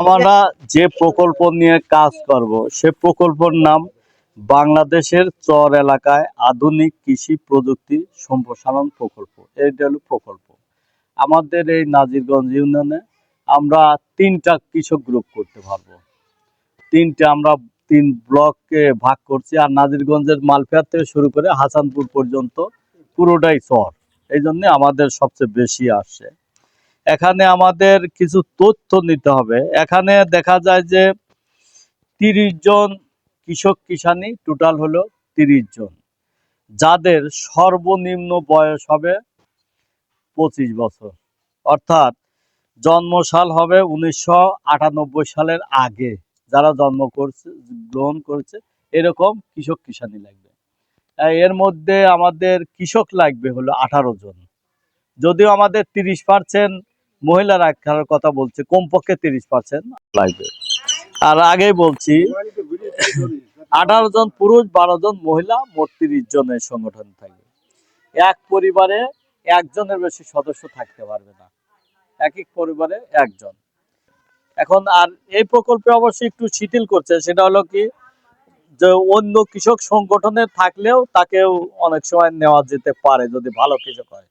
আমরা যে প্রকল্প নিয়ে কাজ করব, সে প্রকল্পের নাম বাংলাদেশের চর এলাকায় আধুনিক কৃষি প্রযুক্তি সম্প্রসারণ প্রকল্প। এটা হলো প্রকল্প। আমাদের এই নাজিরগঞ্জ ইউনিয়নে আমরা তিনটা কৃষক গ্রুপ করতে পারব। তিনটে আমরা তিন ব্লককে ভাগ করছি আর নাজিরগঞ্জের মালফেয়ার থেকে শুরু করে হাসানপুর পর্যন্ত পুরোটাই চর। এই জন্য আমাদের সবচেয়ে বেশি আসছে এখানে আমাদের কিছু তথ্য নিতে হবে। এখানে দেখা যায় যে তিরিশ জন কৃষক কিষানি টোটাল হলো তিরিশ জন। যাদের সর্বনিম্ন বয়স হবে পঁচিশ বছর। অর্থাৎ জন্মসাল হবে উনিশশো আটানব্বই সালের আগে। যারা জন্ম করছে, গ্রহণ করেছে, এরকম কৃষক কিষানি লাগবে। এর মধ্যে আমাদের কৃষক লাগবে হলো আঠারো জন। যদিও আমাদের তিরিশ পার্সেন্ট মহিলা রাখার কথা বলছে, কমপক্ষে তিরিশ পার্সেন্ট লাগবে। আর আগেই বলছি, আঠারো জন পুরুষ, বারো জন মহিলা, মোট তিরিশ জনের সংগঠন থাকবে। এক পরিবারে একজনের বেশি সদস্য থাকতে পারবে না। এক এক পরিবারে একজন। এখন আর এই প্রকল্পে অবশ্যই একটু শিথিল করছে, সেটা হলো কি, যে অন্য কৃষক সংগঠনে থাকলেও তাকেও অনেক সময় নেওয়া যেতে পারে যদি ভালো কৃষক হয়।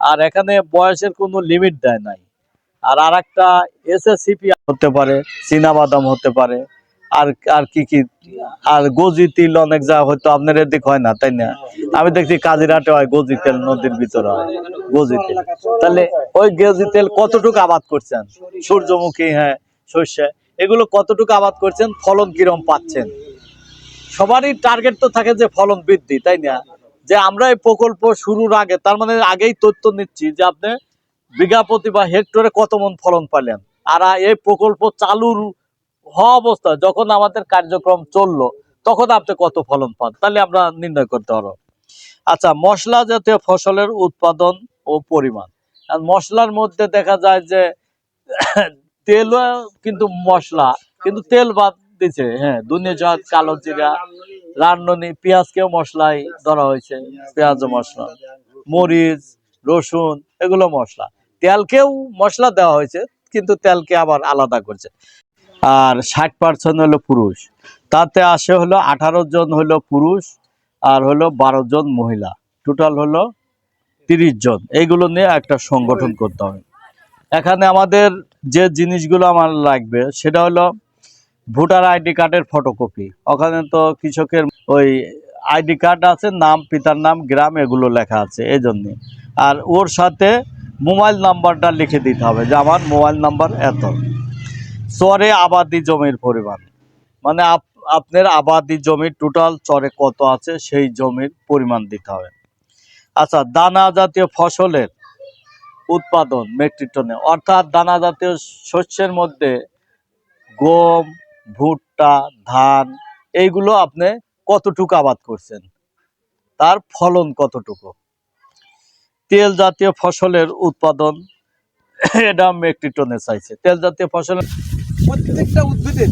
আর এখানে বয়সের কোনো লিমিট দেয় নাই। আর আর একটা এসএসসিপি হতে পারে বাদাম হতে পারে, আর আর কি কি, আর গজি তিল অনেক জায়গা হয়তো আপনার এদিক হয় না, তাই না? আমি দেখছি কাজিরাটে হয় গজি তেল, নদীর ভিতরে হয় গজি তেল। তাহলে ওই গজি তেল কতটুকু আবাদ করছেন? সূর্যমুখী হ্যাঁ সর্ষে, এগুলো কতটুকু আবাদ করছেন? ফলন কিরম পাচ্ছেন? সবারই টার্গেট তো থাকে যে ফলন বৃদ্ধি, তাই না? যে আমরা এই প্রকল্প শুরুর আগে, তার মানে আগেই তথ্য নিচ্ছি যে আপনি বিঘা প্রতি বা হেক্টরে কত মন ফলন পাইলেন আর এই প্রকল্প চালুর হওয়া অবস্থা যখন আমাদের কার্যক্রম চলল, তখন আপনি কত ফলন পান? তাহলে আমরা নির্ণয় করতে পারব। আচ্ছা মশলা জাতীয় ফসলের উৎপাদন ও পরিমাণ। মশলার মধ্যে দেখা যায় যে তেলও কিন্তু মশলা, কিন্তু তেল বাদ দিছে হ্যাঁ দুনিয়া জাত কালো জিরা রান্ননি পেঁয়াজকেও মশলাই ধরা হয়েছে, পেঁয়াজ মশলা, মরিচ, রসুন, এগুলো মশলা। তেলকেও মশলা দেওয়া হয়েছে, কিন্তু তেলকে আবার আলাদা করছে। আর ষাট পার্সেন্ট হলো পুরুষ, তাতে আসে হলো আঠারো জন হলো পুরুষ, আর হলো বারো জন মহিলা। টোটাল হলো তিরিশ জন। এইগুলো নিয়ে একটা সংগঠন করতে হবে। এখানে আমাদের যে জিনিসগুলো আমার লাগবে, সেটা হলো ভোটার আইডি কার্ডের ফটোকপি ওখানে তো কৃষকের ওই আইডি কার্ড আছে, নাম, পিতার নাম, গ্রাম, এগুলো লেখা আছে এই জন্যে আর ওর সাথে মোবাইল নাম্বারটা লিখে দিতে হবে যে আমার মোবাইল নাম্বার এত। চরে আবাদি জমির পরিমাণ। মানে আপ- আপনার আবাদি জমির টোটাল চরে কত আছে সেই জমির পরিমাণ দিতে হবে। আচ্ছা দানা জাতীয় ফসলের উৎপাদন মেট্রিক টনে। অর্থাৎ দানা জাতীয় শস্যের মধ্যে গম, ভুট্টা, ধান, এইগুলো আপনি কতটুকু আবাদ করছেন? তার ফলন কতটুকু? তেল জাতীয় ফসলের উৎপাদন এটা মেট্রিক টনে চাইছে। তেল জাতীয় ফসলের প্রত্যেকটা উদ্ভিদের